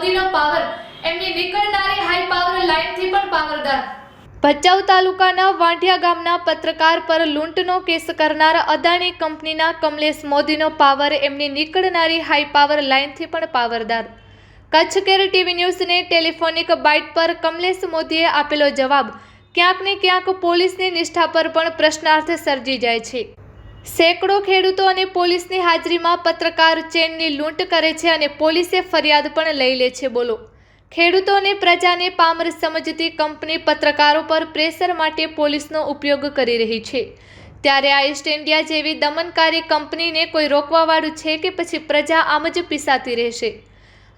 મોદીનો પાવર, એમની નીકળનારી high power લાઇનથી પણ પાવરદાર. ભચાઉ તાલુકાના વાંઢિયા ગામના પત્રકાર પર લૂંટનો કેસ કરનાર અદાણી કંપનીના કમલેશ મોદીનો પાવર એમની નીકળનારી હાઈ પાવર લાઇનથી પણ પાવરદાર. કચ્છ કેર ટીવી ન્યૂઝને ટેલિફોનિક બાઇટ પર કમલેશ મોદીએ આપેલો જવાબ, ક્યાંક ને ક્યાંક પોલીસની નિષ્ઠા પર પણ પ્રશ્નાર્થ સર્જી જાય છે. સેંકડો ખેડૂતો અને પોલીસની હાજરીમાં પત્રકાર ચેનની લૂંટ કરે છે અને પોલીસે ફરિયાદ પણ લઈ લે છે, બોલો. ખેડૂતો અને પ્રજાને પામર સમજતી કંપની પત્રકારો પર પ્રેશર માટે પોલીસનો ઉપયોગ કરી રહી છે. ત્યારે આ ઈસ્ટ ઇન્ડિયા જેવી દમનકારી કંપનીને કોઈ રોકવાવાળું છે કે પછી પ્રજા આમ જ પીસાતી રહેશે?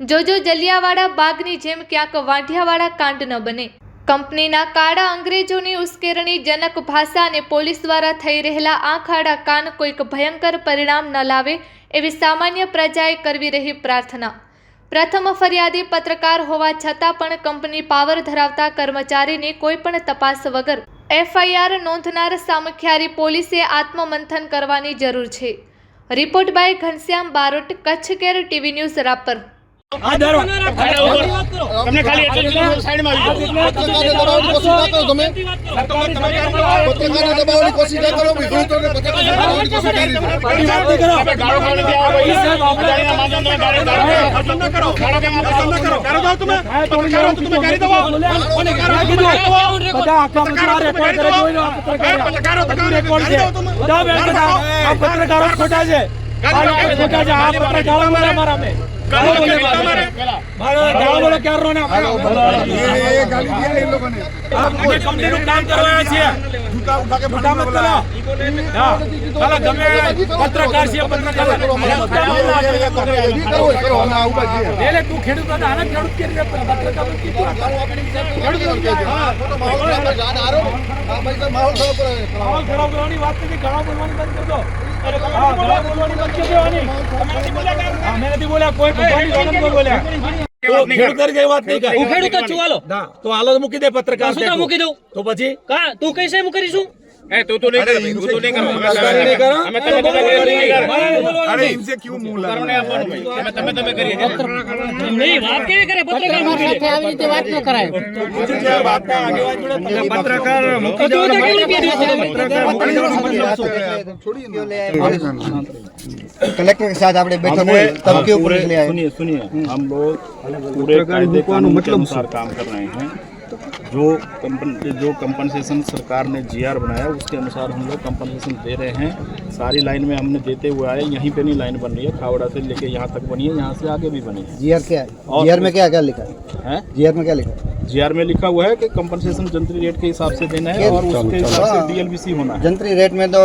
જોજો જલિયાવાળા બાગની જેમ ક્યાંક વાંઢિયાવાળા કાંડ ન બને. કંપનીના કાળા અંગ્રેજોની ઉશ્કેરણી જનક ભાષા અને પોલીસ દ્વારા થઈ રહેલા આંખ આડા કાન કોઈક ભયંકર પરિણામ ન લાવે એવી સામાન્ય પ્રજાએ કરવી રહી પ્રાર્થના. પ્રથમ ફરિયાદી પત્રકાર હોવા છતાં પણ કંપની પાવર ધરાવતા કર્મચારીની કોઈ પણ તપાસ વગર એફઆઈઆર નોંધનાર સામખિયારી પોલીસે આત્મમંથન કરવાની જરૂર છે. Report by Ghanshyam Barot, Kutch care TV news Rapar. તમને ખાલી દબાવવાની કોશિશ ના કરો. પત્રકારો રેકોર્ડ છે પત્રકારો ખોટા છે. આ ખોટા પત્રકારો મારા મારા. દે પત્રકાર છીએ પત્રકાર તું ખેડૂત આને કે પત્રકાર માહોલ ખરાબ કરવાની વાત નથી બોલવાની બંધ કરી દેવાની તો હાલો. મૂકી દે પત્રકાર મૂકી દઉં? તો પછી? કા? તું કઈ છે હું કરીશું? એ તું તું નહીં કરવી. તું તું નહીં કરવું. અમે પત્રકારી નહીં કરો. અમે તમે તમે કરીએ નહીં કરો. મારે બોલવાનું અરે નહીં. ઇનસે ક્યું મુંહ લાગે? પત્રકારોને આપવાનું ભાઈ. અમે તમે તમે કરીએ છીએ. નહીં વાત કેવી કરે પત્રકાર મૂકી દે આવી રીતે વાત ન કરાય જે વાતના આગેવાન જોડે પત્રકાર મૂકી તો તો કેવી રીતે દિવસ कलेक्टर के साथ आपने बैठक हुई तब क्यों पुलिस ले आए सुनिए सुनिए हम लोग पूरे कायदे कानून के अनुसार काम कर रहे हैं जो कंपन जो कंपनसेशन सरकार ने जीआर बनाया उसके अनुसार हम लोग कंपनसेशन दे रहे हैं सारी लाइन में हमने देते हुए आए यहीं पे नहीं लाइन बन रही है खावड़ा से लेके यहाँ तक बनी है यहाँ से आगे भी बनी है जीआर क्या है और- जीआर में क्या क्या लिखा है हैं जीआर में क्या लिखा है जीआर में लिखा हुआ है कि कंपनसेशन जंतरी रेट के हिसाब से देना है और उसके हिसाब से डीएलबीसी होना है जंतरी रेट में तो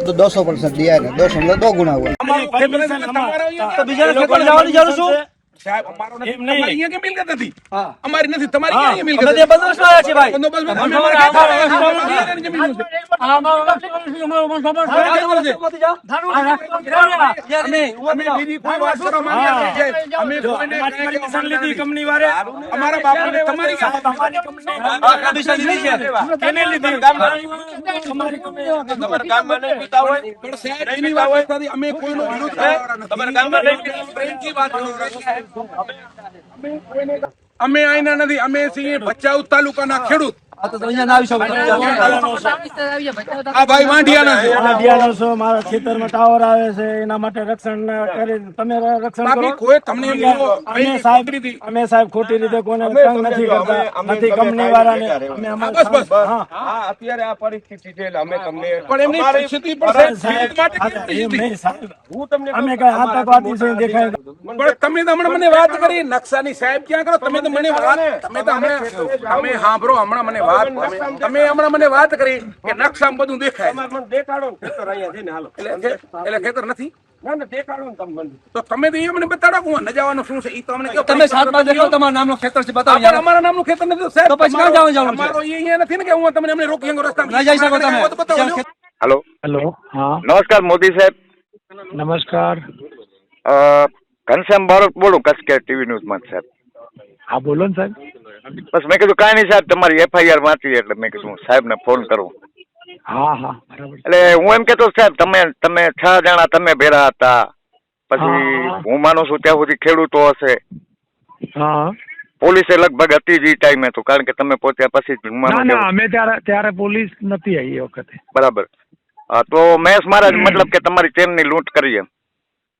तो दो सौ परसेंट दिया है ना दो सौ मतलब दो गुना हुआ તો બીજાને ખેતર જવાની જરૂર શું સાહેબ, અમારો નથી. તમારી અહીંયા કે મિલકત હતી અમારી નથી તમારી અહીંયા મિલકત બંદોબસ્ત લાવ્યા છે ભાઈ. બંદોબસ્ત અમે કોઈને લીધી નથી. અમે છીએ ભચાઉ તાલુકાના ખેડૂત આ ભાઈ વાંઢિયાના છો. મારા ખેતરમાં ટાવર આવે છે એના માટે રક્ષણ કરી તમે રક્ષણ કરો. કોઈ તમને અમે સાહેબ અમે સાહેબ ખોટી રીતે કોઈને તંગ નથી કરતા. નથી કંપની વાળાને અમે અમારા બસ, બસ. હા. અત્યારે આ પરિસ્થિતિ છે અમે તમને પણ એમની પરિસ્થિતિ પણ સાહેબ, માટે હા, કેવી એમ પરિસ્થિતિ? નહીં સાહેબ. હું તમને અમે કઈ આતંકવાદી છે દેખાય પણ તમે તો હમણાં મને વાત કરી નકશાની સાહેબ ક્યાં કરો? તમે તો મને વાત તમે તો હમણાં તમે સાંભળો હમણાં મને તમે- હમણાં મને વાત કરી કે નકશામાં બધું દેખાય. દેખાડો ખેતર અહીંયા છે ને હાલો. એટલે ખેતર નથી? ના ના દેખાડો ને તમે મને તો તમે તો એ બતાડો કે હું નજાવાનું શું છે? ઈ તો અમને તમે સાતમાં દેખો તમારું નામનું ખેતર છે બતાવો અમારા અમારા નામનું ખેતર નથી સાહેબ. તો પછી ક્યાં જવાનું જવાનું અમારો અહીંયા નથી ને કે હું તમને એમને રોકી શકું રસ્તામાં. ના જઈ શકો તમે. આવો તો બતાવો જો. હેલો. હેલો હા. નમસ્કાર મોદી સાહેબ. નમસ્કાર. અ, ઘનશ્યામ બારોટ બોલું કસકે ટીવી ન્યૂઝમાં સાહેબ. હા બોલો ને સાહેબ. બસ મેં કીધું કાંઈ નહીં સાહેબ તમારી એફઆઈઆર વાંચી એટલે મેં કીધું સાહેબને ફોન કરું. હા હા બરાબર. એટલે હું એમ કેતો સાહેબ તમે તમે છ જણા તમે ભેરા હતા. પછી હું માનું છું ત્યાં સુધી ખેડૂતો હશે. હા. પોલીસે લગભગ હતી જ ટાઈમે તો કારણ કે તમે પહોંચ્યા પછી જ ના ના અમે ત્યારે ત્યારે પોલીસ નથી આવી એ વખતે. બરાબર. તો મહેશ મહારાજ મતલબ કે તમારી ચેનની લૂંટ કરી એમ.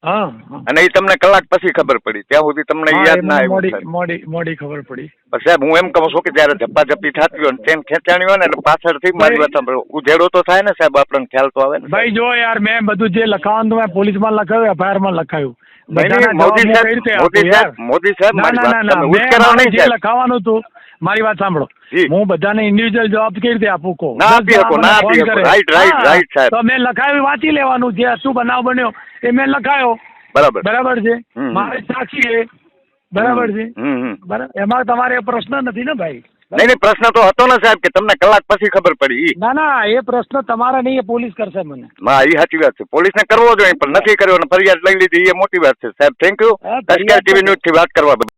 અને એ તમને કલાક પછી ખબર પડી ત્યાં સુધી તમને યાદ ના આવ્યું મોડી. મોડી ખબર પડી સાહેબ હું એમ કહું છું કે જયારે ઝપ્પી થતી હોય ને ચેન ખેંચાણી હોય ને એટલે પાછળથી મારી વાત સાંભળો ઉધેડો તો થાય ને સાહેબ આપણને ખ્યાલ તો આવે ને ભાઈ જો યાર મેં બધું જે લખાવાનું મેં પોલીસમાં લખાયું એફઆઈઆરમાં લખાયું મોદી સાહેબ, મોદી સાહેબ, મોદી સાહેબ, મારી વાત તમે ના. નહીં, સાહેબ. લખાવાનું હતું મારી વાત સાંભળો. જી. હું બધાને ઇન્ડિવિજ્યુઅલ જવાબ કેવી રીતે આપું કહો? ના આપી શકો, ના આપી શકો. રાઈટ right, રાઈટ, સાહેબ. તો મેં લખાયું વાંચી લેવાનું જે શું બનાવ બન્યો એ મેં લખાયો. બરાબર. બરાબર છે? હમ. મારે સાક્ષી છે બરાબર છે? હમ હમ. બરાબર એમાં તમારે પ્રશ્ન નથી ને ભાઈ? નહીં નહીં પ્રશ્ન તો હતો ને સાહેબ કે તમને કલાક પછી ખબર પડી ઈ. ના ના એ પ્રશ્ન તમારા નહીં એ પોલીસ કરશે મને. હા એ સાચી વાત છે. પોલીસને કરવો જોઈએ પણ નથી કર્યો અને ફરિયાદ લઈ લીધી એ મોટી વાત છે. સાહેબ થેન્ક યુ હા, ફરિયાદ ટીવી તો- વાત કરવા બદલ.